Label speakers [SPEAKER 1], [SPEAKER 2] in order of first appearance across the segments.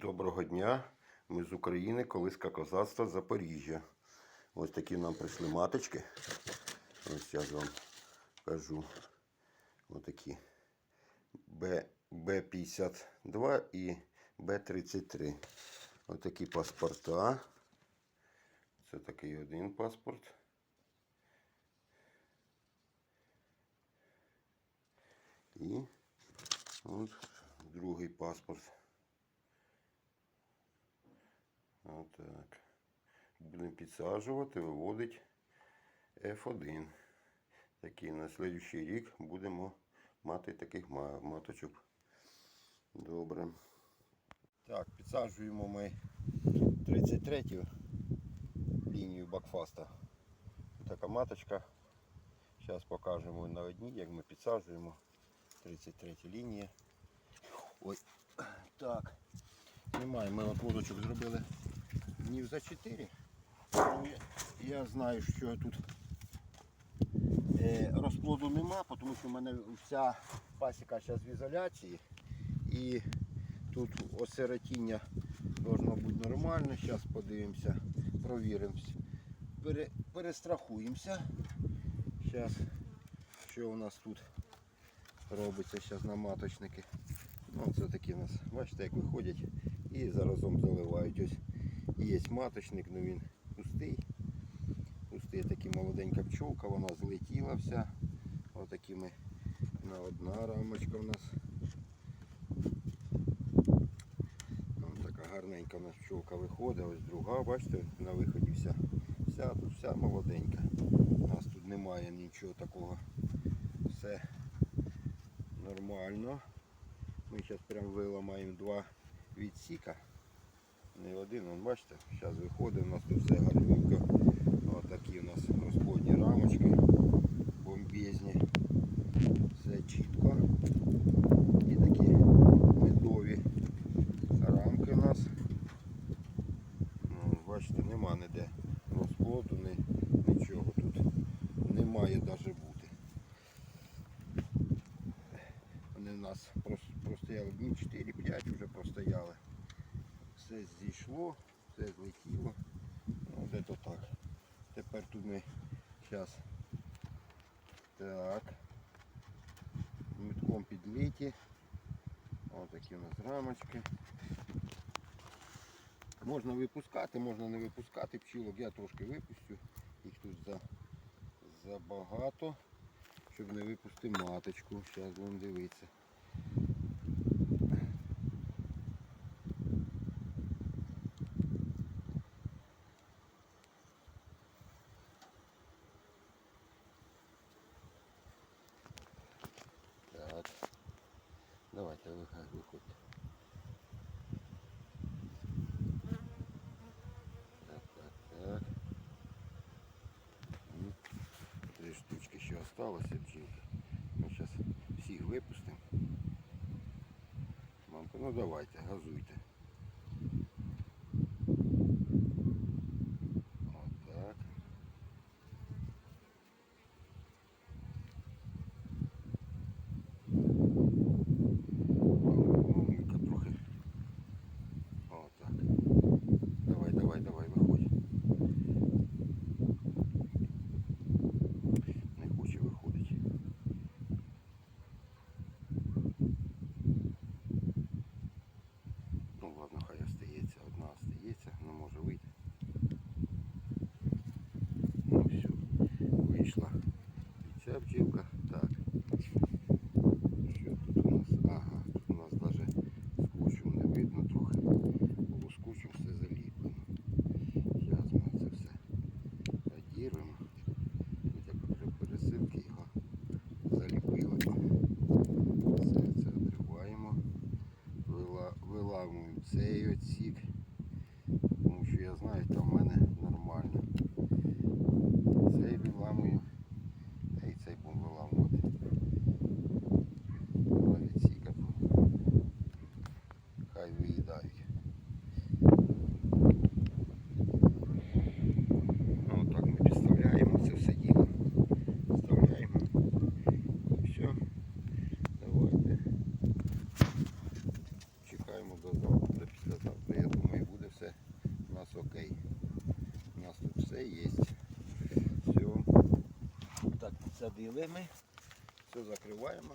[SPEAKER 1] Доброго дня. Ми з України, колиска козацтва Запоріжжя. Ось такі нам прийшли маточки. Ось я вам кажу. Ось такі Б, Б52 і Б33. Ось такі паспорта. Це такий один паспорт. І от другий паспорт. Отак. Будемо підсаджувати, виводить F1. Такий на слідуючий рік будемо мати таких маточок. Добре. Так, підсаджуємо ми 33 лінію бакфаста. Така маточка. Зараз покажемо на одній, як ми підсаджуємо. 33 лінія. Ой, так. Немає, ми отводочок зробили днів за 4. Ну, я, знаю, що тут е, розплоду нема, тому що в мене вся пасіка зараз в ізоляції. І тут осиротіння должно бути нормально. Зараз подивимося, провіримося. Пере, перестрахуємося. Зараз, що у нас тут робиться зараз на маточники. Ну, це такі у нас, бачите, як виходять і заразом заливають. Ось є маточник, ну він пустий. Пустий такий молоденька пчолка, вона злетіла вся. Отакими на одна рамочка у нас. Ось така гарненька у нас пчолка виходить, ось друга, бачите, на виході вся. Вся тут вся молоденька. У нас тут немає нічого такого. Все нормально. Ми зараз прям виламаємо два відсіка. Не один, вон, бачите, зараз виходить, у нас тут все гальмівка. Отакі такі у нас розходні рамочки, бомбезні. Все чітко. І такі медові рамки у нас. Ну, бачите, нема ніде розплоду, ні, нічого тут немає навіть бути. Вони в нас прос- простояли дні 4-5 вже простояли. Зійшло, все злетіло. Ну, де то так. Тепер тут ми зараз так. Мітком підлиті. Ось такі у нас рамочки. Можна випускати, можна не випускати пчілок. Я трошки випустю. Їх тут за, забагато, щоб не випустити маточку. Зараз будемо дивитися. Так. Давайте виходь, виходьте. Так, так, так. Три штучки ще осталося бджілки. Ми зараз всіх випустимо. Мамка, ну давайте, газуйте. Отак. Мамулька трохи. Отак. Давай, давай, давай, виходь. Не хоче виходить. Ну ладно, хай остається. Одна остається, не може вийти. Ну все, вийшла. І ця бджілка. Так. Що тут у нас? Ага, тут у нас навіть скотчем не видно трохи. Було скотчем все заліплено. Зараз ми це все одірвемо. Тут як при пересилки його заліпили. Все це відриваємо. Вила- Виламуємо цей отсік. Тому що я знаю, там в мене нормально. Цей виламую. Та й цей будемо виламувати. Два відсіка. Хай виїдають. Ну, отак ми підставляємо це все діло. Вставляємо. І все. Давайте. Чекаємо до завтра, до післязавтра. Ми. Все закриваємо.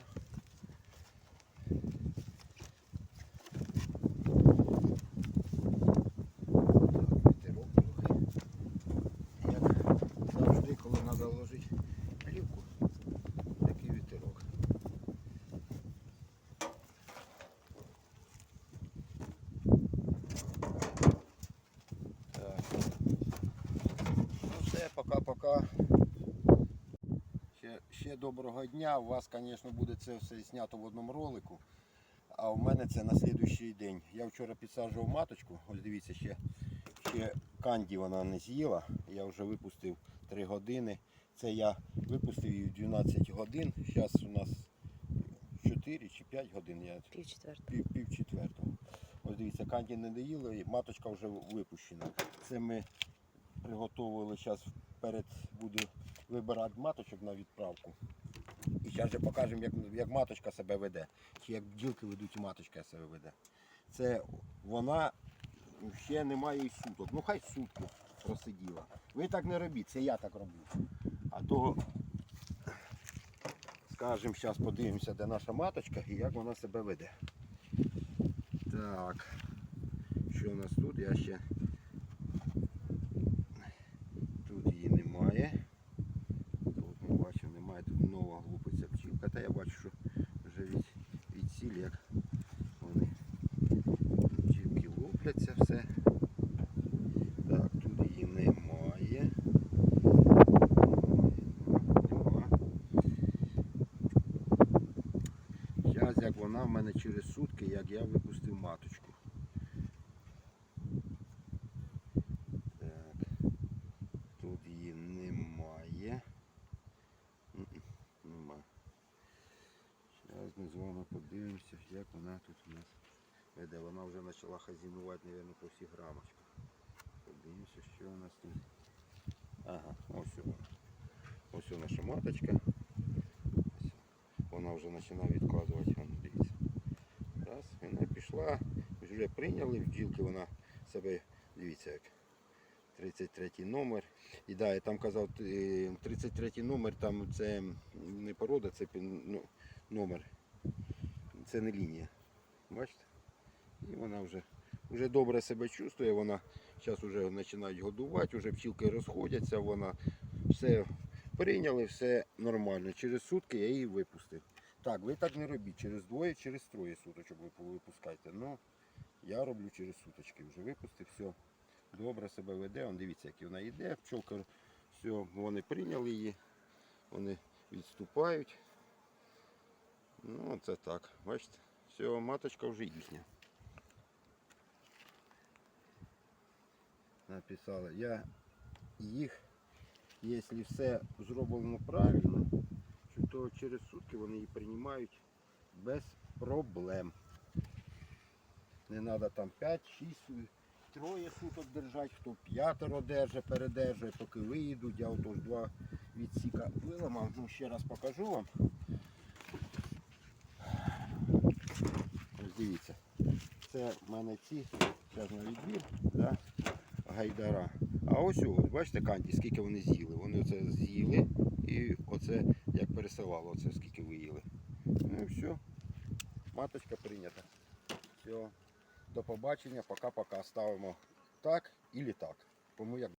[SPEAKER 1] Так, вітерок трохи. Як завжди, коли треба ложити плівку, такий вітерок. Так. Ну все, пока-пока. Ще доброго дня. У вас, звісно, буде це все знято в одному ролику. А у мене це на слідуючий день. Я вчора підсаджував маточку. Ось дивіться, ще, ще канді вона не з'їла. Я вже випустив 3 години. Це я випустив її 12 годин. Зараз у нас 4 чи 5 годин. Я
[SPEAKER 2] Пів четвертого.
[SPEAKER 1] пів, пів четвертого. Ось дивіться, канді не доїла, і маточка вже випущена. Це ми приготували зараз перед буду вибирати маточок на відправку. І зараз вже покажемо, як, як маточка себе веде. Чи як бджілки ведуть і маточка себе веде. Це вона ще не має і суток. Ну хай сутку просиділа. Ви так не робіть, це я так роблю. А то, скажемо, зараз подивимося, де наша маточка і як вона себе веде. Так, що у нас тут? Я ще тут її немає. Тут ми бачимо, немає тут нова глупиця пчілка. Та я бачу, що вже від, від сіль, як вони пчілки лупляться, все. Так, тут її немає. Нема. Зараз як вона в мене через сутки, як я випустив маточку. Так. Тут її немає. Нема. Зараз ми з вами подивимося, як вона тут у нас веде. Вона вже почала хазінувати, мабуть, по всіх рамочках. Подивимося, що у нас тут. Ага, ось вона. Ось наша маточка. Вона вже починає відказувати. Раз, вона пішла, вже прийняли бджілки, вона себе, дивіться як. 33 номер. І да, я там казав, е, 33 номер, там це не порода, це ну, номер. Це не лінія. Бачите? І вона вже, вже добре себе чувствує, вона зараз вже починають годувати, вже пчілки розходяться, вона все прийняли, все нормально. Через сутки я її випустив. Так, ви так не робіть, через двоє, через троє суточок ви випускайте. Ну, я роблю через суточки. Вже випустив, все добре себе веде. Он дивіться, як вона йде, пчолка, все, вони прийняли її, вони відступають. Ну, це так, бачите, все, маточка вже їхня. Написали, я їх, якщо все зроблено правильно, то через сутки вони її приймають без проблем. Не треба там 5-6 троє суток держати, хто п'ятеро держить, передержує, поки виїдуть. Я отож два відсіка виламав. Ну, ще раз покажу вам. Ось дивіться. Це в мене ці, зараз на відбір, да? гайдара. А ось ось, бачите, канді, скільки вони з'їли. Вони оце з'їли і оце як пересилало, оце скільки виїли. Ну і все. Маточка прийнята. Все. До побачення, пока-пока. Ставимо так і так. Кому як